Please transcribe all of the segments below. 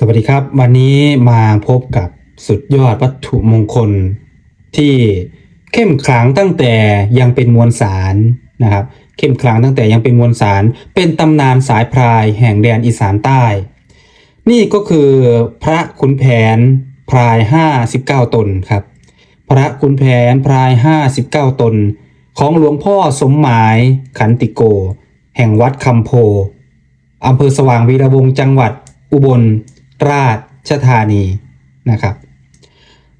สวัสดีครับ วันนี้มาพบกับสุดยอดวัตถุมงคล ที่เข้มขลังตั้งแต่ยังเป็นมวลสารนะครับ เข้มขลังตั้งแต่ยังเป็นมวลสาร เป็นตำนานสายพรายแห่งแดนอีสานใต้ นี่ก็คือพระขุนแผนพราย 59 ตนครับ พระขุนแผนพราย 59 ตน ของหลวงพ่อสมหมายขันติโก แห่งวัดคำโพอำเภอสว่างวีระวงศ์จังหวัดอุบล ราชธานีนะครับ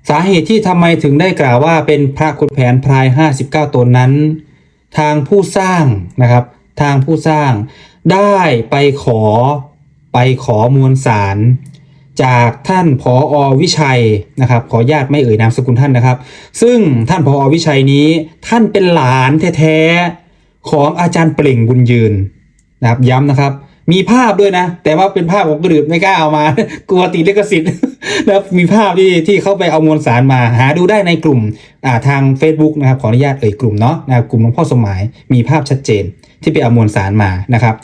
สาเหตุที่ทำไมถึงได้กล่าวว่าเป็นพระขุนแผนพราย 59 ตนนั้น ทางผู้สร้างนะครับ ทางผู้สร้างได้ไปขอไปขอมวลสารจากท่านผออวิชัยนะครับ ขอญาตไม่เอ่ยนามสกุลท่านนะครับ ซึ่งท่านผออวิชัยนี้ท่านเป็นหลานแท้ๆของอาจารย์เปล่งบุญยืนนะครับ ย้ำนะครับ มีภาพด้วยนะ แต่ว่าเป็นภาพของกระดืบไม่กล้าเอามา กลัวติดลิขสิทธิ์นะมีภาพที่ที่เข้าไปเอามวลสารมา หาดูได้ในกลุ่มาทาง Facebook นะครับขออนุญาตเอ่ยกลุ่มเนาะนะกลุ่มหลวงพ่อสมหมายมีภาพชัดเจนที่ไปเอามวลสารมานะครับ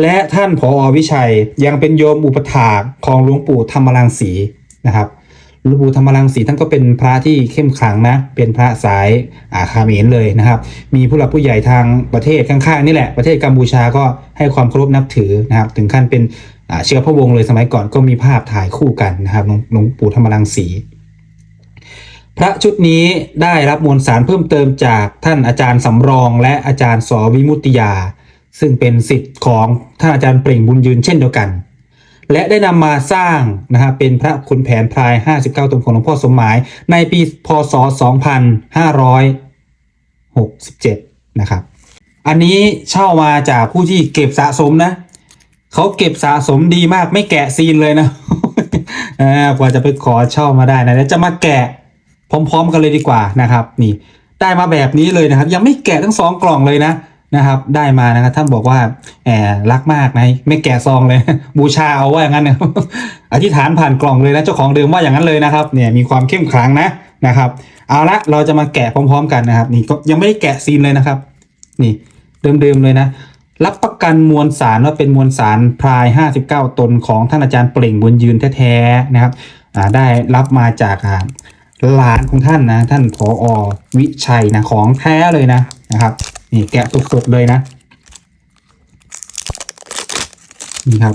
และท่านผอวิชัยยังเป็นโยมอุปถากของหลวงปู่ธรรมรังสีนะครับ หลวงปู่ธรรมรังสีท่านก็เป็นพระที่เข้มขลังนะ เป็นพระสายอาคาเมรเลยนะครับ มีผู้หลักผู้ใหญ่ทางประเทศข้างๆนี่แหละประเทศกัมพูชาก็ให้ความเคารพนับถือนะครับ ถึงขั้นเป็นเชื้อพระวงศ์เลยสมัยก่อนก็มีภาพถ่ายคู่กันนะครับหลวงปู่ธรรมรังสีพระชุดนี้ได้รับมวลสารเพิ่มเติมจากท่านอาจารย์สำรองและอาจารย์สวิมุตติยา ซึ่งเป็นสิทธิ์ของท่านอาจารย์เปล่งบุญยืนเช่นเดียวกัน และได้นำมาสร้างนะครับเป็นพระขุนแผนพราย 59 ตนของหลวงพ่อสมหมาย ในปีพศ 2567 นะครับ อันนี้เช่ามาจากผู้ที่เก็บสะสมนะ เขาเก็บสะสมดีมากไม่แกะซีนเลยนะกว่าจะไปขอเช่ามาได้นะเดี๋ยวจะมาแกะพร้อม ๆ กันเลยดีกว่านะครับ นี่ ได้มาแบบนี้เลยนะครับ ยังไม่แกะทั้งสองกล่องเลยนะ นะครับ ได้มานะครับท่านบอกว่าแอบรักมากนะไม่แกะซองเลย บูชาเอาว่าอย่างนั้นนะอธิษฐานผ่านกล่องเลยนะเจ้าของเดิมว่าอย่างนั้นเลยนะครับเนี่ยมีความเข้มขลังนะนะครับ เอาละเราจะมาแกะพร้อม ๆ กันนะครับ นี่ก็ยังไม่ได้แกะซีนเลยนะครับ นี่เดิมๆเลยนะรับประกันมวลสารว่าเป็นมวลสารพราย 59 ตนของท่านอาจารย์เปล่งบุญยืนแท้ๆนะครับได้รับมาจากหลานของท่านนะท่านผออวิชัยนะของแท้เลยนะนะครับ นี่แกะสดๆเลยนะ นี่ครับ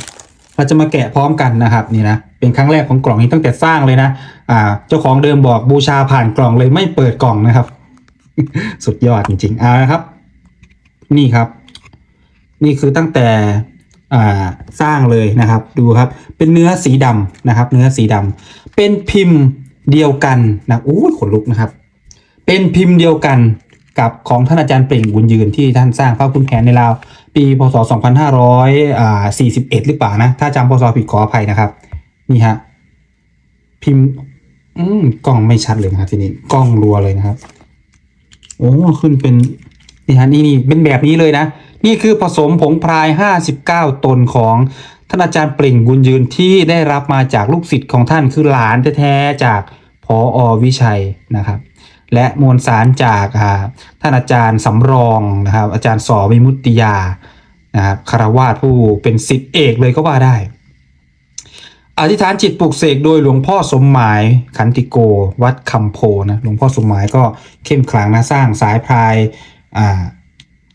เราจะมาแกะพร้อมกันนะครับ นี่นะ เป็นครั้งแรกของกล่องนี้ตั้งแต่สร้างเลยนะ อ่า เจ้าของเดิมบอกบูชาผ่านกล่องเลยไม่เปิดกล่องนะครับ สุดยอดจริงๆ เอาละครับ นี่ครับ นี่คือตั้งแต่อ่าสร้างเลยนะครับดูครับ เป็นเนื้อสีดำนะครับ เนื้อสีดำเป็นพิมพ์เดียวกันนะอู้ขนลุกนะครับ เป็นพิมพ์เดียวกัน กับของท่านอาจารย์เปล่งบุญยืนที่ท่านสร้างพระคุณแผนในราวปีพศ 2541 หรือเปล่านะ ถ้าจำพศผิดขออภัยนะครับ นี่ฮะพิมพ์กล้องไม่ชัดเลยนะครับทีนี้กล้องรัวเลยนะครับ โอ้ขึ้นเป็นนี่ฮะนี่นี่เป็นแบบนี้เลยนะ นี่คือผสมผงพราย 59 ตนของท่านอาจารย์เปล่งบุญยืนที่ได้รับมาจากลูกศิษย์ของท่านคือหลานแท้ๆจากพออวิชัยนะครับ และมวลสารจากท่านอาจารย์สำรองนะครับ อาจารย์สอวิมุตติยานะครับคารวาสผู้เป็นศิษย์เอกเลยก็ว่าได้ อธิษฐานจิตปลุกเสกโดยหลวงพ่อสมหมายขันติโก วัดคำโพนะหลวงพ่อสมหมายก็เข้มขลังนะสร้างสายพายอ่า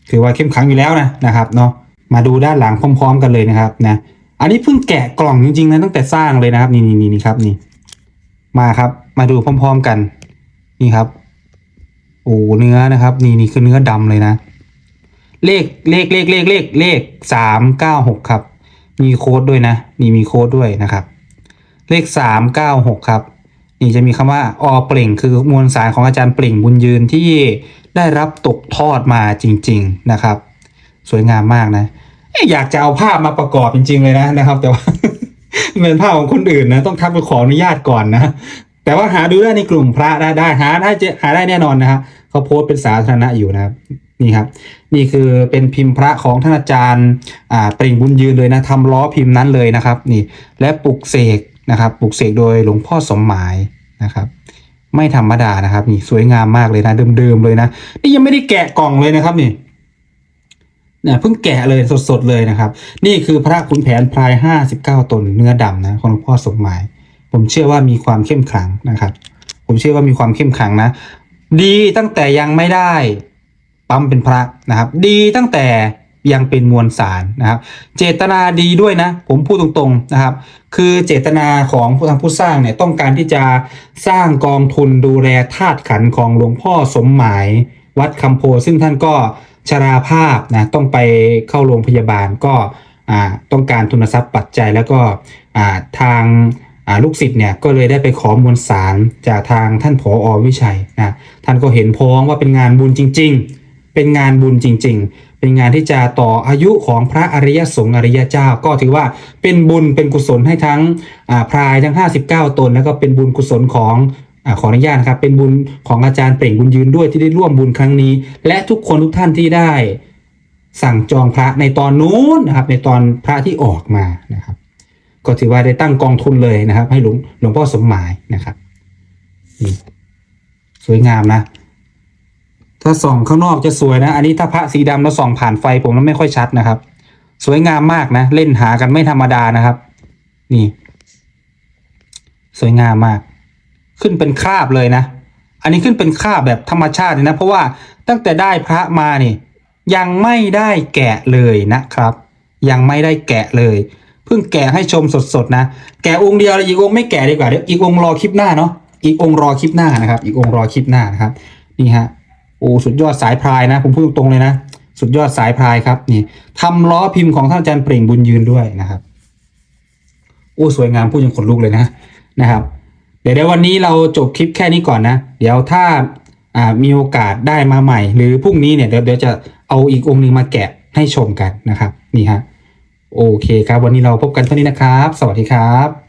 คือว่าเข้มขลังอยู่แล้วนะนะครับเนาะมาดูด้านหลังพร้อม ๆ กันเลยนะครับนะอันนี้เพิ่งแกะกล่องจริงๆนะตั้งแต่สร้างเลยนะครับ นี่นี่นี่ครับนี่มาครับ มาดูพร้อม ๆกัน นี่ครับ โอ้เนื้อนะครับ นี่นี่คือเนื้อดำเลยนะ เลขเลขเลขเลขเลขเลขสามเก้าหกครับ มีโค้ดด้วยนะ นี่มีโค้ดด้วยนะครับ เลขสามเก้าหกครับ นี่จะมีคำว่าอเปล่งคือมวลสารของอาจารย์เปล่งบุญยืนที่ได้รับตกทอดมาจริง ๆนะครับ สวยงามมากนะเอ๊ะอยากจะเอาภาพมาประกอบจริง ๆ เลยนะนะครับ แต่ว่าเป็นภาพของคนอื่นนะต้องทักไปขออนุญาตก่อนนะแต่ว่าหาดูได้ในกลุ่มพระได้ได้หาได้เจอหาได้แน่นอนนะครับ เขาโพสต์เป็นสาธารณะอยู่นะครับนี่ครับ นี่คือเป็นพิมพ์พระของท่านอาจารย์อ่าเปล่งบุญยืนเลยนะทำล้อพิมพ์นั้นเลยนะครับ นี่และปลุกเสกนะครับปลุกเสกโดยหลวงพ่อสมหมายนะครับไม่ธรรมดานะครับ นี่สวยงามมากเลยนะเดิมๆเลยนะนี่ยังไม่ได้แกะกล่องเลยนะครับนี่เนี่ยเพิ่งแกะเลยสดๆเลยนะครับ นี่คือพระขุนแผนพรายห้าสิบเก้าตนเนื้อดำนะของหลวงพ่อสมหมาย ผมเชื่อว่ามีความเข้มขลังนะครับ ผมเชื่อว่ามีความเข้มขลังนะ ดีตั้งแต่ยังไม่ได้ปั๊มเป็นพระนะครับ ดีตั้งแต่ยังเป็นมวลสารนะครับ เจตนาดีด้วยนะ ผมพูดตรงๆนะครับ คือเจตนาของผู้ทำผู้สร้างเนี่ยต้องการที่จะสร้างกองทุนดูแลธาตุขันของหลวงพ่อสมหมายวัดคำโพซึ่งท่านก็ชราภาพนะต้องไปเข้าโรงพยาบาลก็ต้องการทุนทรัพย์ปัจจัยแล้วก็ทาง ลูกศิษย์เนี่ยก็เลยได้ไปขอมวลสารจากทางท่านผออวิชัยนะท่านก็เห็นพ้องว่าเป็นงานบุญจริง ๆ เป็นงานบุญจริง ๆ เป็นงานที่จะต่ออายุของพระอริยสงฆ์อริยเจ้า ก็ถือว่าเป็นบุญเป็นกุศลให้ทั้งพรายทั้ง 59 ตน แล้วก็เป็นบุญกุศลของอขออนุญาตนะครับเป็นบุญของอาจารย์เปล่งบุญยืนด้วยที่ได้ร่วมบุญครั้งนี้ และทุกคนทุกท่านที่ได้สั่งจองพระในตอนนู้นนะครับในตอนพระที่ออกมานะครับ ก็ถือว่าได้ตั้งกองทุนเลยนะครับ ให้หลวงหลวงพ่อสมหมายนะครับสวยงามนะ ถ้าส่องข้างนอกจะสวยนะ อันนี้ถ้าพระสีดำแล้วส่องผ่านไฟผมแล้วไม่ค่อยชัดนะครับ สวยงามมากนะ เล่นหากันไม่ธรรมดานะครับ นี่ สวยงามมาก ขึ้นเป็นคราบเลยนะ อันนี้ขึ้นเป็นคราบแบบธรรมชาติเลยนะ เพราะว่าตั้งแต่ได้พระมานี่ ยังไม่ได้แกะเลยนะครับ ยังไม่ได้แกะเลย เพิ่งแกะให้ชมสดๆนะ แกะองค์เดียวอีกองค์ไม่แกะดีกว่าเดี๋ยวอีกองค์รอคลิปหน้าเนาะอีกองค์รอคลิปหน้านะครับ อีกองค์รอคลิปหน้านะครับนี่ฮะโอ้สุดยอดสายพรายนะ ผมพูดตรงๆเลยนะ สุดยอดสายพรายครับนี่ทำล้อพิมพ์ของท่านอาจารย์เปล่งบุญยืนด้วยนะครับโอ้สวยงามพูดยังขนลุกเลยนะนะครับ เดี๋ยวเดี๋ยววันนี้เราจบคลิปแค่นี้ก่อนนะ เดี๋ยวถ้าอ่ามีโอกาสได้มาใหม่ หรือพรุ่งนี้เนี่ยเดี๋ยวเดี๋ยวจะเอาอีกองค์หนึ่งมาแกะให้ชมกันนะครับ นี่ฮะ โอเคครับ วันนี้เราพบกันเท่านี้นะครับ สวัสดีครับ